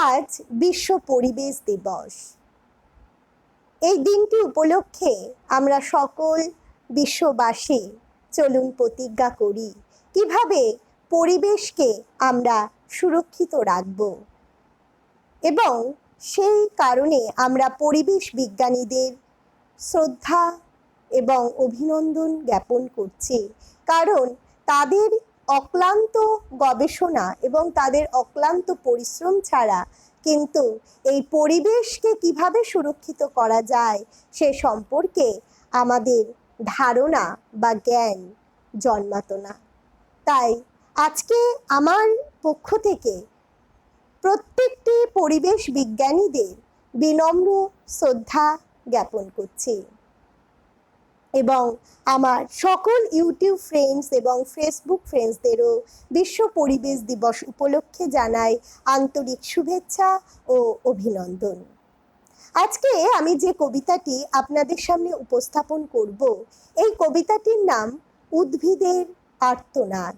আজ বিশ্ব পরিবেশ দিবস। এই দিনটি উপলক্ষে আমরা সকল বিশ্ববাসী চলুন প্রতিজ্ঞা করি, কীভাবে পরিবেশকে আমরা সুরক্ষিত রাখব এবং সেই কারণে আমরা পরিবেশ বিজ্ঞানীদের শ্রদ্ধা এবং অভিনন্দন জ্ঞাপন করছি। কারণ তাদের অক্লান্ত গবেষণা এবং তাদের অক্লান্ত পরিশ্রম ছাড়া কিন্তু এই পরিবেশকে কীভাবে সুরক্ষিত করা যায় সে সম্পর্কে আমাদের ধারণা বা জ্ঞান জন্মাতো না। তাই আজকে আমার পক্ষ থেকে প্রত্যেকটি পরিবেশ বিজ্ঞানীদের বিনম্র শ্রদ্ধা জ্ঞাপন করছি। এবং আমার সকল ইউটিউব ফ্রেন্ডস এবং ফেসবুক ফ্রেন্ডসদেরও বিশ্ব পরিবেশ দিবস উপলক্ষে জানাই আন্তরিক শুভেচ্ছা ও অভিনন্দন। আজকে আমি যে কবিতাটি আপনাদের সামনে উপস্থাপন করব, এই কবিতাটির নাম উদ্ভিদের আর্তনাদ।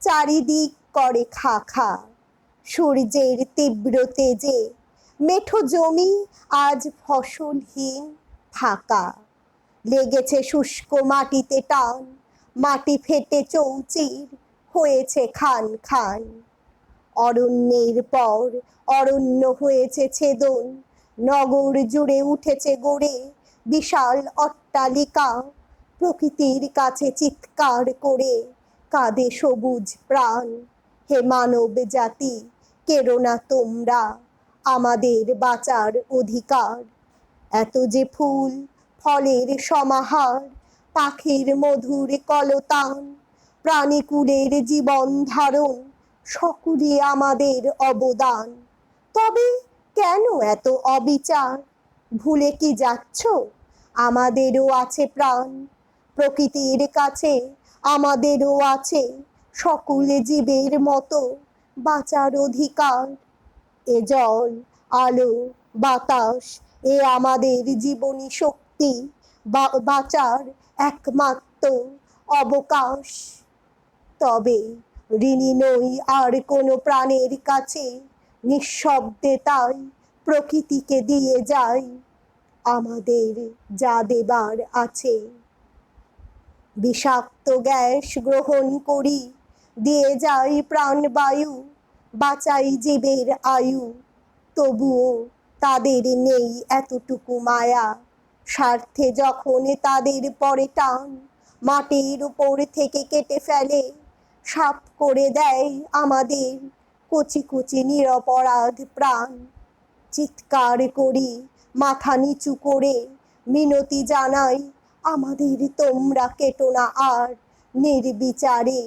চারিদিক করে খা খা, সূর্যের তীব্র তেজে, মেঠো জমি আজ ফসলহীন ফাঁকা। লেগেছে শুষ্ক মাটিতে টান। মাটি ফেটে চৌচির হয়েছে খান খান। অরণ্যের পর অরণ্য হয়েছে ছেদন। নগর জুড়ে উঠেছে গড়ে বিশাল অট্টালিকা। প্রকৃতির কাছে চিৎকার করে কাঁদে সবুজ প্রাণ। হে মানব জাতি কেরো না তোমরা আমাদের বাঁচার অধিকার। এত যে ফুল ফলের সমাহার, পাখির মধুর কলতান, প্রাণীকুলের জীবন ধারণ, সকলে আমাদের অবদান। তবে কেন এত অবিচার? ভুলে কি যাচ্ছ? আমাদেরও আছে প্রাণ। প্রকৃতির কাছে আমাদেরও আছে সকল জীবের মতো বাঁচার অধিকার। এ জল, আলো, বাতাস, এ আমাদের জীবনী শক্তি। বা- বাঁচার একমাত্র অবকাশ। তবে ঋণী নই আর কোনো প্রাণের কাছে, নিঃশব্দে তাই প্রকৃতিকে দিয়ে যাই। আমাদের যা দেবার আছে। বিষাক্ত গ্যাস গ্রহণ করি, দিয়ে যাই প্রাণবায়ু, বাঁচাই জীবের আয়ু। তবুও তাদের নেই এতটুকু মায়া। স্বার্থে যখন তাদের পরে টান, মাটির উপর থেকে কেটে ফেলে সাপ করে দেয় আমাদের কচি কচি নিরপরাধ প্রাণ। চিৎকার করি, মাথা নিচু করে মিনতি জানাই, আমাদের তোমরা কেটো না আর, নির্বিচারে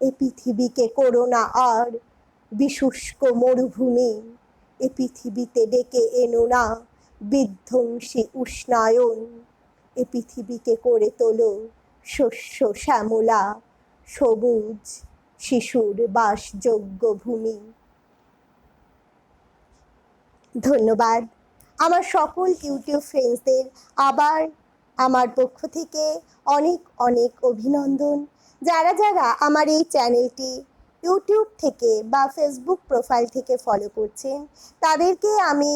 এ পৃথিবীকে করো না আর, বিশুষ্ক মরুভূমি, এ পৃথিবীতে ডেকে এনো না। বিধ্বংসী উষ্ণায়ন, এ পৃথিবীকে করে তোলো শস্য শ্যামলা, সবুজ শিশুর বাসযোগ্য ভূমি। ধন্যবাদ। আমার সকল ইউটিউব ফ্রেন্ডসদের আবার আমার পক্ষ থেকে অনেক অনেক অভিনন্দন। যারা যারা আমার এই চ্যানেলটি ইউটিউব থেকে বা ফেসবুক প্রোফাইল থেকে ফলো করছেন, তাদেরকে আমি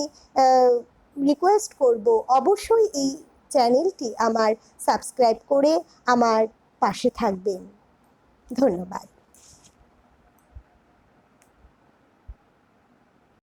রিকোয়েস্ট করব অবশ্যই এই চ্যানেলটি আমার সাবস্ক্রাইব করে আমার পাশে থাকবেন। ধন্যবাদ।